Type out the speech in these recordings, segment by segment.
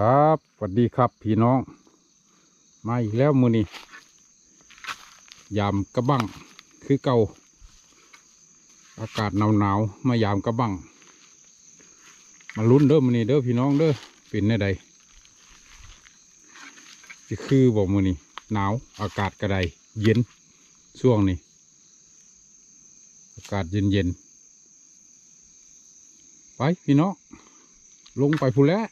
ครับสวัสดีครับพี่น้อง มาอีกแล้วมือนี้ยามกระบังคือเก่า อากาศหนาวหนาวมายามกระบังมาลุ้นเด้อมือนี้เด้อพี่น้องเด้อเป็นแน่ใดสิคือบอกมือนี้หนาวอากาศกระไดเย็นช่วงนี้ อากาศเย็นเย็นไปพี่น้องลงไปพูแล้ว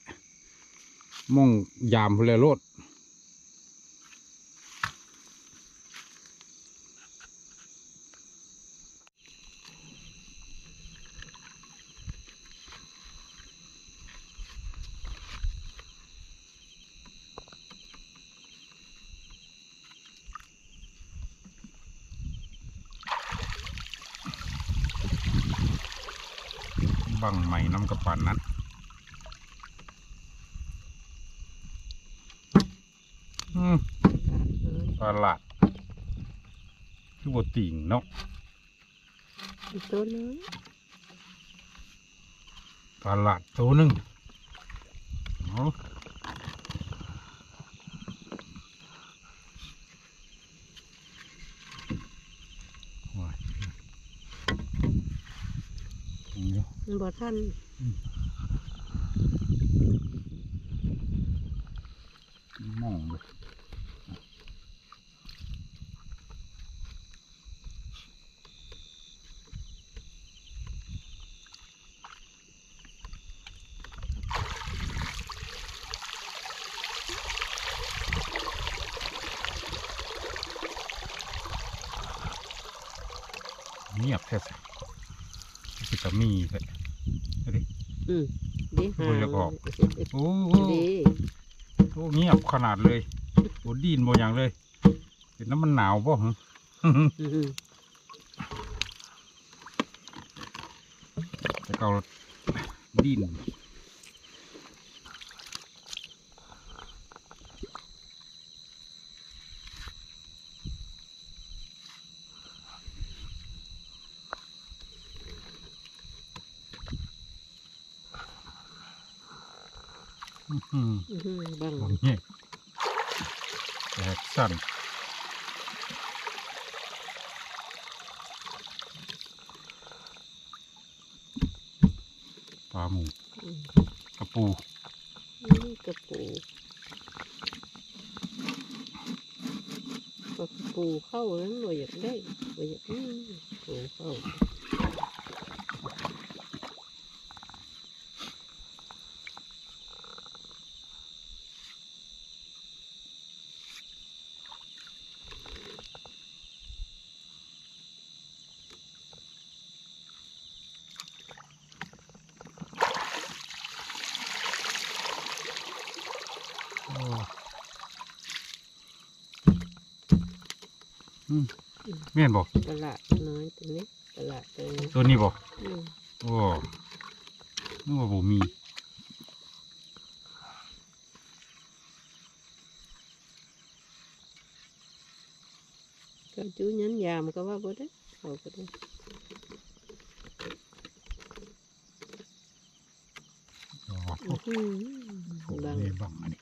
มองยามพูนแล้วโลดบังใหม่น้ำกระปันนั้น ปีงเนาะตัวนึงปลาดตัวหนึ่งเนาะบ่ทันมองเลย เงียบแท้สิสิจะมีแท้เอาดิอืมดีหาโอ้ยแล้วก็โอ้โหดีโอ้เงียบขนาดเลยโอ้ดีนบ่อย่างเลยเห็นน้ำมันหนาวบ่หึอืมแต่เก่าดิน อื้อหืออืมบังโอ้ยเนี่ยแตกสั่นปลาหมูกระปูกระปูกระปูเข้าแล้วบ่อยากได้บ่อยากอืมปูเข้า โอ้อืมแม่นบอกตลาดน้อยตัวนี้ตลาดตัวนี้ตัวนี้บอกอืมโอ้นึกว่าบ่มีก็จูยันยามก็ว่าบ่ได้เขาก็ได้อ๋ออืมโอ้บังนี่บังอันนี้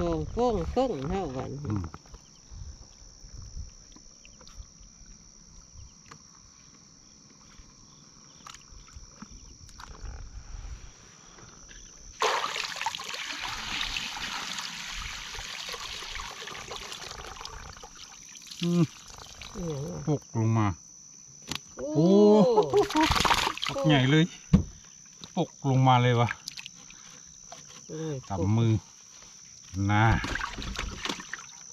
โป่งโงฟงเท่ากันอืมอืมกลงมา โอ้ หกใหญ่เลยหกลงมาเลยวะโอ้ตามมือ nè.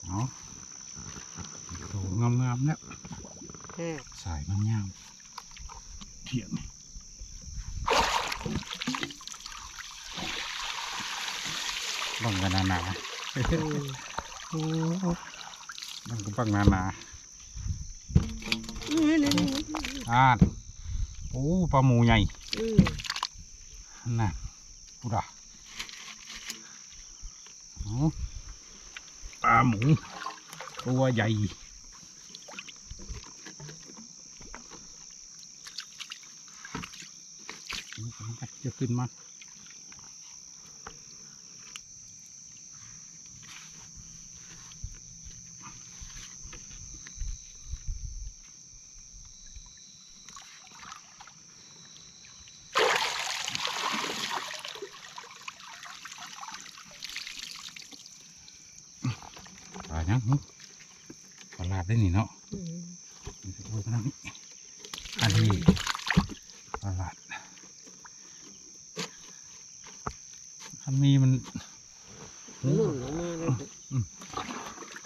Nó tù ngâm ngâm đấy ừ. sải ngâm ngâm thiện. Này bằng cái nà nà. Ừ. Ừ. Bằng cái bằng nà nà. À. Ô ba mù nhảy, ừ. nè. U đó ปลาหมูตัวใหญ่จะขึ้นมาายังหึปลาลาดได้นี่เนาะอืมโอ้ยนั่นนี่อันนี้ปลาลาดอันนี้มันหนุนออกมาแล้ว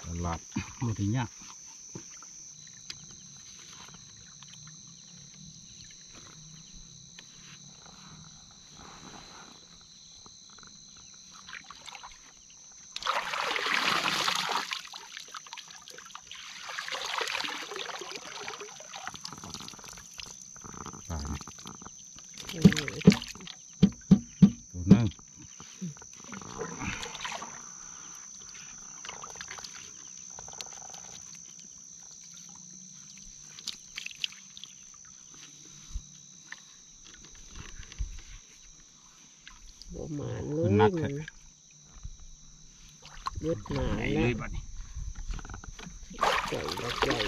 ปลาลาดไม่ได้ยากปลาเนี่ย อืม ตัวนึง บ่ หมานเลยนักมัแท้นเบิดหมาใหญ่แล้เลวยบัดนี้ใหญ่แล้วใหญ่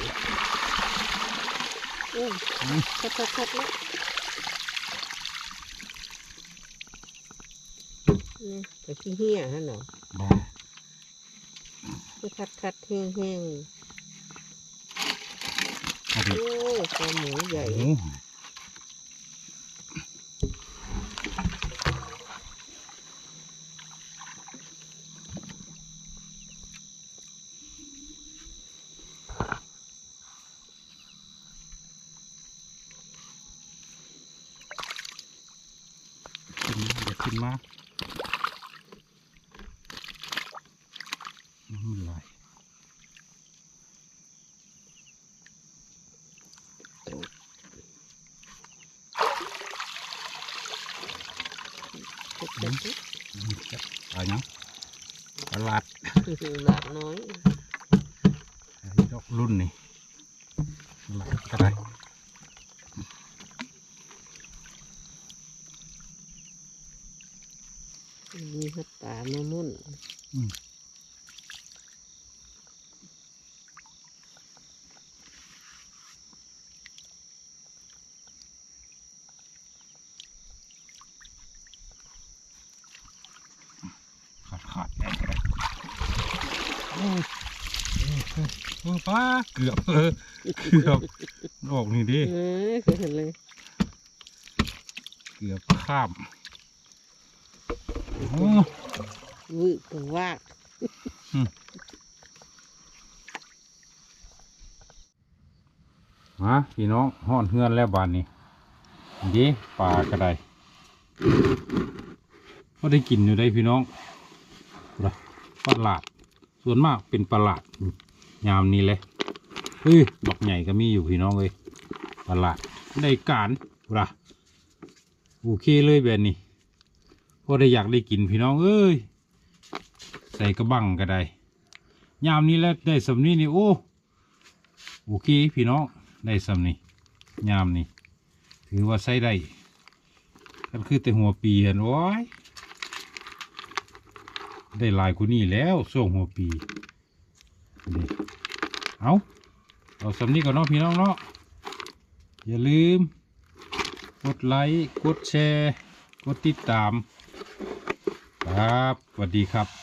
โอ้ยอืมคัดคัดคัดแล้วอืมแต่ขี้เหี้ยฮะเนาะบ่คือคัดคัดแห้งแห้งอันๆนี้โอ้ยปลาหมูใหญ่ โอ้ ขึ้นมาเดี๋ยวขึ้นมาน้ำมันไหลคัดคัดคัดนี่จะปลาเนาะปลาลาดหลาดน้อยไอ้ดอกรุ่นนี่หลายก็ได้ มีหัดตามามุ่นอืมขาดขาดได้ก็ได้โอ้ยโอ้ยโอ้ยป้าเกือบเออเกือบดอกนี่ดิเออคือเห็นเลย เกือบข้ามโอ้ วืดกัวากมาพี่น้องห่อนเฮือนแล้วบานนี้ดีปลากระไดก็ได้กินอยู่ได้พี่น้องปลาหลาด ส่วนมากเป็นปลาหลาดยามนี้เลยเฮ้ยดอกใหญ่ก็มีอยู่พี่น้องเลยปลาหลาดได้การปลาโอเคเลยแบบนี้ พอได้อยากได้กินพี่น้องเอ้ยใส่กระบังก็ได้ยามนี้แล้วได้สำนี้นี่โอ้โอเคพี่น้องได้สำนี่ยามนี่ถือว่าใช้ได้ก็คือแต่หัวปีเห็นโอ้ยได้ลายกว่านี้แล้วช่วงหัวปีนี่เอาเอาสำนี้ก่อนเนาะพี่น้องเนาะอย่าลืม กดไลค์ กดแชร์ กดติดตาม ครับสวัสดีครับ